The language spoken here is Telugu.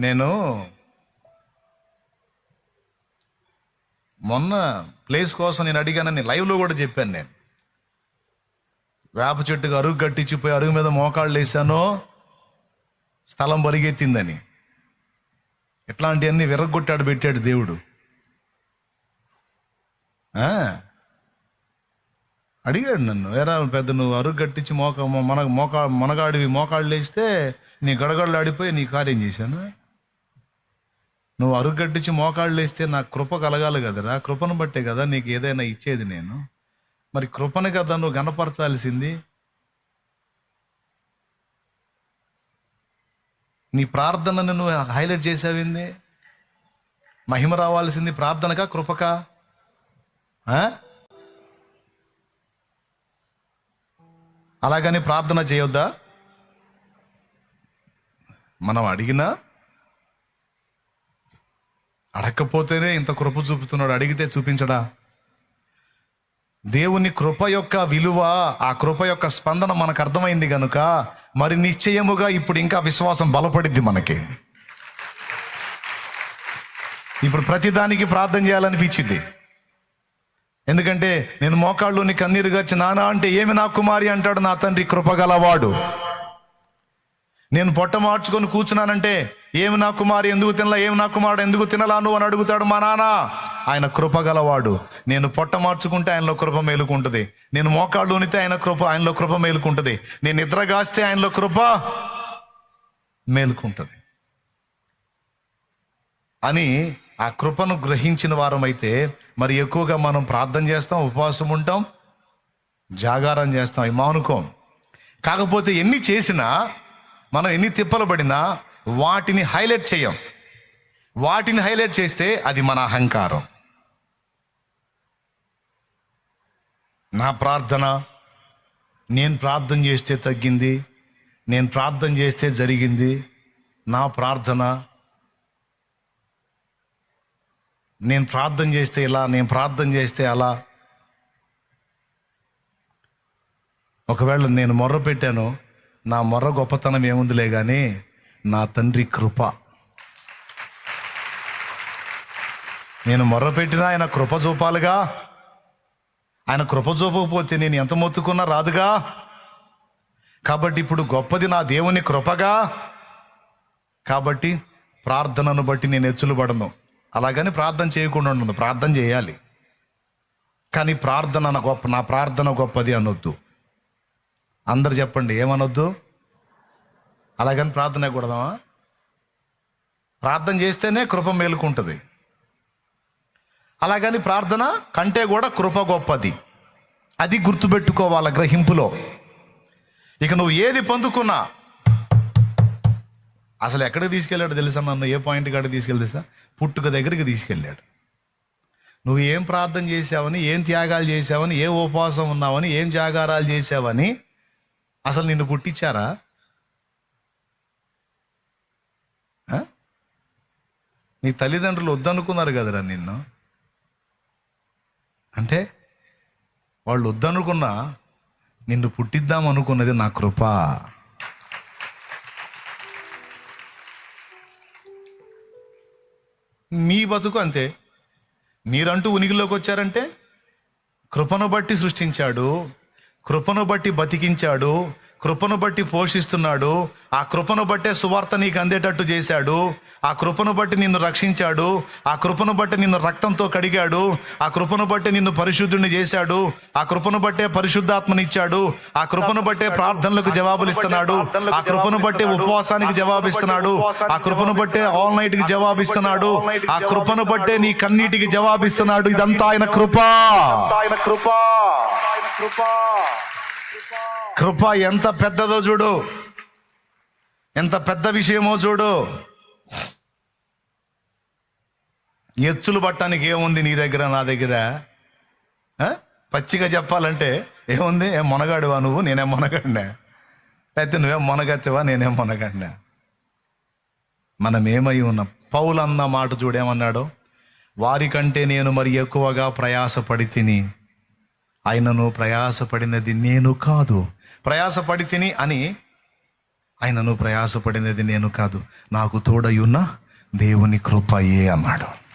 నేను మొన్న ప్లేస్ కోసం నేను అడిగానని లైవ్లో కూడా చెప్పాను నేను. వేప చెట్టుకు అరుగు కట్టించిపోయి అరుగు మీద మోకాళ్ళు వేసాను స్థలం పరిగెత్తిందని ఇట్లాంటివన్నీ విరగొట్టాడు పెట్టాడు దేవుడు. అడిగాడు నన్ను ఎరా పెద్ద నువ్వు అరుగు కట్టించి మోక మన మోకా మనగాడివి మోకాళ్ళు వేస్తే నీ గడగడలు ఆడిపోయి నీ కార్యం చేశాను. నువ్వు అరుగడ్డించి మోకాళ్ళు వేస్తే నాకు కృప కలగాలి కదరా? కృపను బట్టే కదా నీకు ఏదైనా ఇచ్చేది నేను. మరి కృపను కదా నువ్వు గణపరచాల్సింది? నీ ప్రార్థనను నువ్వు హైలైట్ చేసావింది మహిమ రావాల్సింది ప్రార్థనకా కృపకా? అలాగని ప్రార్థన చేయొద్దా? మనం అడిగినా అడగకపోతేనే ఇంత కృప చూపుతున్నాడు. అడిగితే చూపించడా? దేవుని కృప యొక్క విలువ ఆ కృప యొక్క స్పందన మనకు అర్థమైంది కనుక మరి నిశ్చయముగా ఇప్పుడు ఇంకా విశ్వాసం బలపడిద్ది మనకి. ఇప్పుడు ప్రతిదానికి ప్రార్థన చేయాలనిపించింది ఎందుకంటే నేను మోకాళ్ళుని కన్నీరు గచ్చి నానా అంటే ఏమి నా కుమారి? అంటాడు నా తండ్రి కృపగలవాడు. నేను పొట్ట మార్చుకొని కూర్చున్నానంటే ఏమి నా కుమారు ఎందుకు తినలా? ఏమి నా కుమారుడు ఎందుకు తినలా నువ్వు? అని అడుగుతాడు మా నాన్న. ఆయన కృపగలవాడు నేను పొట్ట మార్చుకుంటే ఆయనలో కృప మేలుకుంటుంది. నేను మోకాళ్ళు ఉనితే ఆయన కృప ఆయనలో కృప మేలుకుంటుంది. నేను నిద్రగాస్తే ఆయనలో కృప మేలుకుంటుంది. అని ఆ కృపను గ్రహించిన వారమైతే మరి ఎక్కువగా మనం ప్రార్థన చేస్తాం ఉపవాసం ఉంటాం జాగారం చేస్తాం. ఇవి మానుకోం. కాకపోతే ఎన్ని చేసినా మనం ఎన్ని తిప్పలు పడినా వాటిని హైలైట్ చేయం. వాటిని హైలైట్ చేస్తే అది మన అహంకారం. నా ప్రార్థన నేను ప్రార్థన చేస్తే తగ్గింది నేను ప్రార్థన చేస్తే జరిగింది. నా ప్రార్థన నేను ప్రార్థన చేస్తే ఇలా నేను ప్రార్థన చేస్తే అలా. ఒకవేళ నేను మొర్ర పెట్టాను నా మొర్ర గొప్పతనం ఏముందిలే కానీ నా తండ్రి కృప. నేను మొర్ర పెట్టినా ఆయన కృప చూపాలిగా. ఆయన కృప చూపకపోతే నేను ఎంత మొత్తుకున్నా రాదుగా. కాబట్టి ఇప్పుడు గొప్పది నా దేవుని కృపగా. కాబట్టి ప్రార్థనను బట్టి నేను ఎచ్చులు పడను అలాగని ప్రార్థన చేయకుండా ఉండను ప్రార్థన చేయాలి. కానీ ప్రార్థన గొప్ప నా ప్రార్థన గొప్పది అనొద్దు. అందరు చెప్పండి ఏమనొద్దు? అలాగని ప్రార్థన కూడదామా ప్రార్థన చేస్తేనే కృప మేలుకుంటుంది. అలాగని ప్రార్థన కంటే కూడా కృప గొప్పది. అది గుర్తుపెట్టుకోవాలి గ్రహింపులో. ఇక నువ్వు ఏది పొందుకున్నా అసలు ఎక్కడికి తీసుకెళ్ళాడు తెలుసా నన్ను? ఏ పాయింట్ కాడికి తీసుకెళ్ళి తెలుసా? పుట్టుక దగ్గరికి తీసుకెళ్ళాడు. నువ్వు ఏం ప్రార్థన చేసావని ఏం త్యాగాలు చేసావని ఏ ఉపవాసం ఉన్నావని ఏం జాగారాలు చేసావని అసలు నిన్ను పుట్టించారా? నీ తల్లిదండ్రులు వద్దనుకున్నారు కదరా నిన్ను? అంటే వాళ్ళు వద్దనుకున్నా నిన్ను పుట్టిద్దాం అనుకున్నది నా కృప. మీ బతుకు అంతే. మీరంటూ ఉనికిలోకి వచ్చారంటే కృపను బట్టి సృష్టించాడు. కృపను బట్టి బతికించాడు కృపను బట్టి పోషిస్తున్నాడు ఆ కృపను బట్టే సువార్త నీకు అందేటట్టు చేశాడు ఆ కృపను బట్టి నిన్ను రక్షించాడు ఆ కృపను బట్టి నిన్ను రక్తంతో కడిగాడు ఆ కృపను బట్టి నిన్ను పరిశుద్ధుని చేశాడు ఆ కృపను బట్టే పరిశుద్ధాత్మనిచ్చాడు ఆ కృపను బట్టే ప్రార్థనలకు జవాబులు ఇస్తున్నాడు ఆ కృపను బట్టే ఉపవాసానికి జవాబిస్తున్నాడు ఆ కృపను బట్టే ఆల్ నైట్కి జవాబిస్తున్నాడు ఆ కృపను బట్టే నీ కన్నీటికి జవాబిస్తున్నాడు. ఇదంతా ఆయన కృప. ఆయన కృప ఆయన కృప. కృప ఎంత పెద్దదో చూడు. ఎంత పెద్ద విషయమో చూడు. ఎచ్చులు పట్టడానికి ఏముంది నీ దగ్గర నా దగ్గర? పచ్చిగా చెప్పాలంటే ఏముంది? ఏం మొనగాడువా నువ్వు? నేనేం మొనగాడినా. అయితే నువ్వేం మొనగత్తెవా? నేనేం మొనగాడినా. మనం ఏమై ఉన్నాం. పౌలన్న మాట చూడేమన్నాడు వారికంటే నేను మరి ఎక్కువగా ప్రయాసపడి తిని ఆయనను ప్రయాసపడినది నేను కాదు. ప్రయాసపడి తిని అని ఆయనను ప్రయాసపడినది నేను కాదు. నాకు తోడయున్న దేవుని కృపయే అన్నాడు.